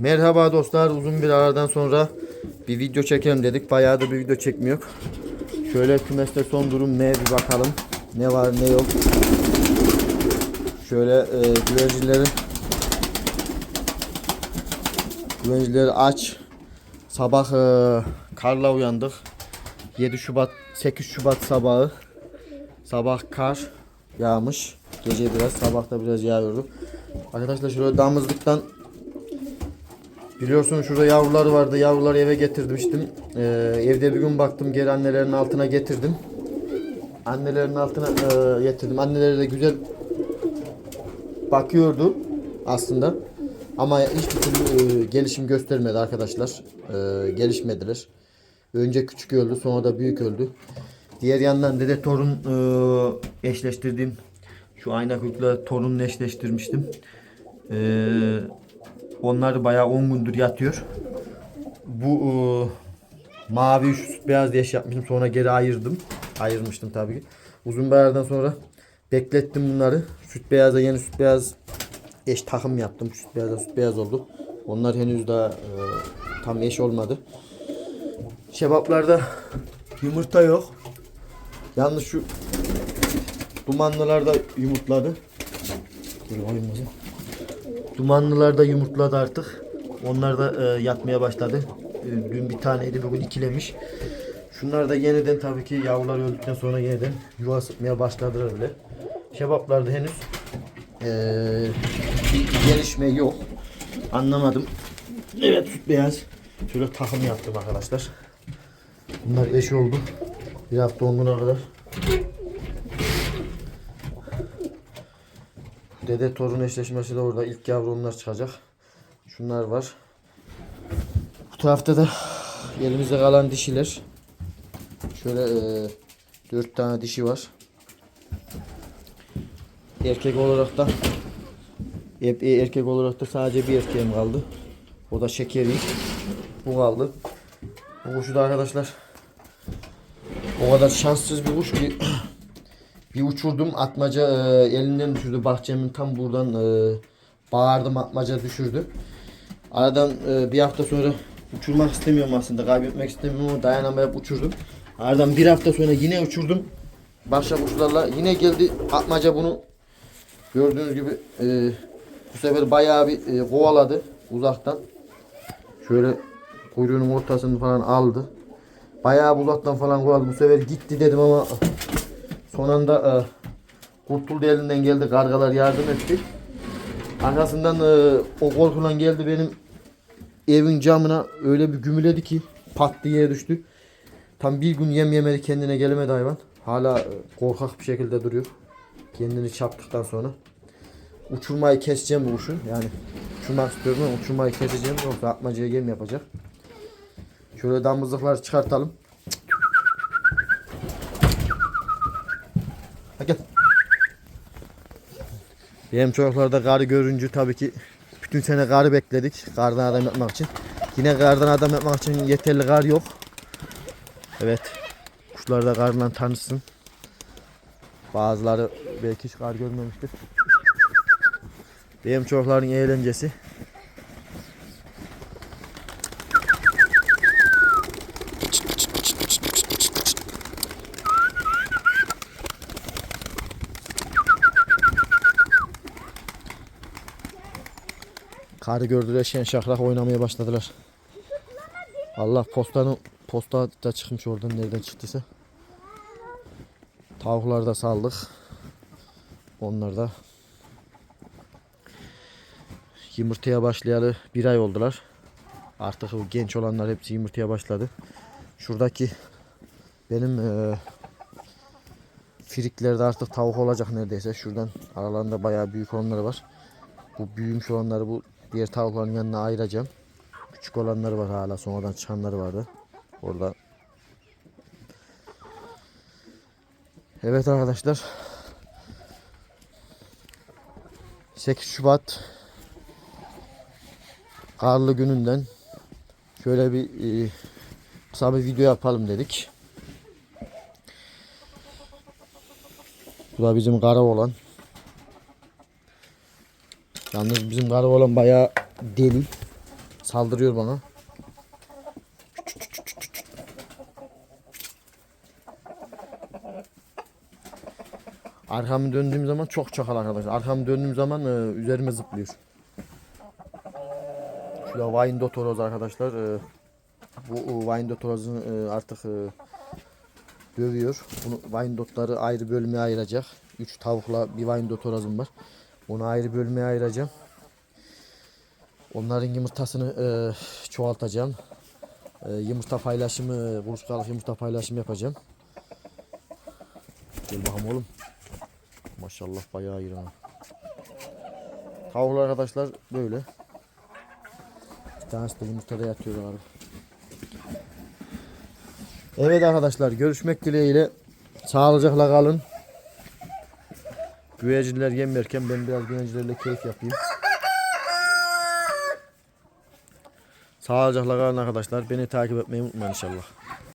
Merhaba dostlar uzun bir aradan sonra bir video çekelim dedik. Bayağı da bir video çekmiyor. Şöyle kümeste son durum ne bir bakalım. Ne var ne yok. Şöyle e, güvercinleri güvercinleri aç. Sabah e, karla uyandık. 7 Şubat 8 Şubat sabahı. Sabah kar yağmış. Gece biraz sabah da biraz yağıyordu. Arkadaşlar şöyle damızlıktan Biliyorsunuz şurada yavruları vardı. Yavruları eve getirmiştim. Ee, evde bir gün baktım geri annelerin altına getirdim. Annelerin altına e, getirdim. Anneleri de güzel bakıyordu aslında. Ama hiçbir türlü e, gelişim göstermedi arkadaşlar. E, gelişmediler. Önce küçük öldü sonra da büyük öldü. Diğer yandan dede torun e, eşleştirdiğim şu ayna kırıkla torununu eşleştirmiştim. Eee onlar bayağı 10 gündür yatıyor. Bu e, mavi şu süt beyaz diye şey yapmıştım. Sonra geri ayırdım. Ayırmıştım tabii ki. Uzun bir aradan sonra beklettim bunları. Süt beyaza yeni süt beyaz eş takım yaptım. Süt beyaza süt beyaz oldu. Onlar henüz daha e, tam eş olmadı. Şebaplarda yumurta yok. Yalnız şu dumanlılarda yumurtladı. Dur bakayım. Dumanlılar da yumurtladı artık. Onlar da e, yatmaya başladı. E, dün bir taneydi bugün ikilemiş. Şunlar da yeniden tabii ki yavrular öldükten sonra yeniden yuva sıkmaya başladılar bile. Şebaplarda henüz e, bir gelişme yok. Anlamadım. Evet süt beyaz. Şöyle takım yaptım arkadaşlar. Bunlar eş oldu. Bir hafta on güne kadar. Dede torun eşleşmesi de orada. ilk yavru onlar çıkacak. Şunlar var. Bu tarafta da elimizde kalan dişiler. Şöyle e, 4 tane dişi var. Erkek olarak da e- e- erkek olarak da sadece bir erkeğim kaldı. O da şekeri. Bu kaldı. Bu kuşu da arkadaşlar o kadar şanssız bir kuş ki bir uçurdum atmaca e, elinden düşürdü bahçemin tam buradan e, bağırdım atmaca düşürdü. Aradan e, bir hafta sonra uçurmak istemiyorum aslında kaybetmek istemiyorum ama dayanamayıp uçurdum. Aradan bir hafta sonra yine uçurdum. Başka kuşlarla yine geldi atmaca bunu gördüğünüz gibi e, bu sefer bayağı bir e, kovaladı uzaktan. Şöyle kuyruğunun ortasını falan aldı. Bayağı uzaktan falan kovaladı. Bu sefer gitti dedim ama Son anda e, kurtuldu elinden geldi. Kargalar yardım etti. Arkasından e, o korkulan geldi benim evin camına öyle bir gümüledi ki pat diye düştü. Tam bir gün yem yemedi kendine gelemedi hayvan. Hala e, korkak bir şekilde duruyor. Kendini çarptıktan sonra. Uçurmayı keseceğim bu kuşu. Yani uçurmak istiyorum ama uçurmayı keseceğim. Yoksa atmacaya gem yapacak. Şöyle damızlıkları çıkartalım. Benim çocuklar da karı görünce tabii ki bütün sene karı bekledik. Kardan adam yapmak için. Yine kardan adam yapmak için yeterli kar yok. Evet. Kuşlar da karla tanışsın. Bazıları belki hiç kar görmemiştir. Benim çocukların eğlencesi. Karı gördüler şen şakrak oynamaya başladılar. Allah postanın posta da çıkmış oradan nereden çıktıysa. Tavukları da saldık. Onlar da yumurtaya başlayalı bir ay oldular. Artık o genç olanlar hepsi yumurtaya başladı. Şuradaki benim e, friklerde artık tavuk olacak neredeyse. Şuradan aralarında bayağı büyük olanları var. Bu büyümüş olanları bu Diğer tavukların yanına ayıracağım. Küçük olanları var hala sonradan çıkanları vardı. Orada. Evet arkadaşlar. 8 Şubat karlı gününden şöyle bir e, kısa bir video yapalım dedik. Bu da bizim kara olan. Yalnız bizim karı olan bayağı deli. Saldırıyor bana. Arkamı döndüğüm zaman çok çakal arkadaşlar. Arkamı döndüğüm zaman e, üzerime zıplıyor. Şurada Wyandotte horoz arkadaşlar. E, bu e, Wyandotte horozunu e, artık e, dövüyor. Bunu Wyandotte'ları ayrı bölmeye ayıracak. 3 tavukla bir Wyandotte horozum var. Onu ayrı bölmeye ayıracağım. Onların yumurtasını e, çoğaltacağım. E, yumurta paylaşımı, kuluçkalık yumurta paylaşımı yapacağım. Gel bakalım oğlum. Maşallah bayağı iyi ha. Tavuklar arkadaşlar böyle. Bir tanesi de yumurtada yatıyor abi. Evet arkadaşlar görüşmek dileğiyle. Sağlıcakla kalın. Güvercinler yem yerken ben biraz güvercinlerle keyif yapayım. Sağlıcakla kalın arkadaşlar. Beni takip etmeyi unutmayın inşallah.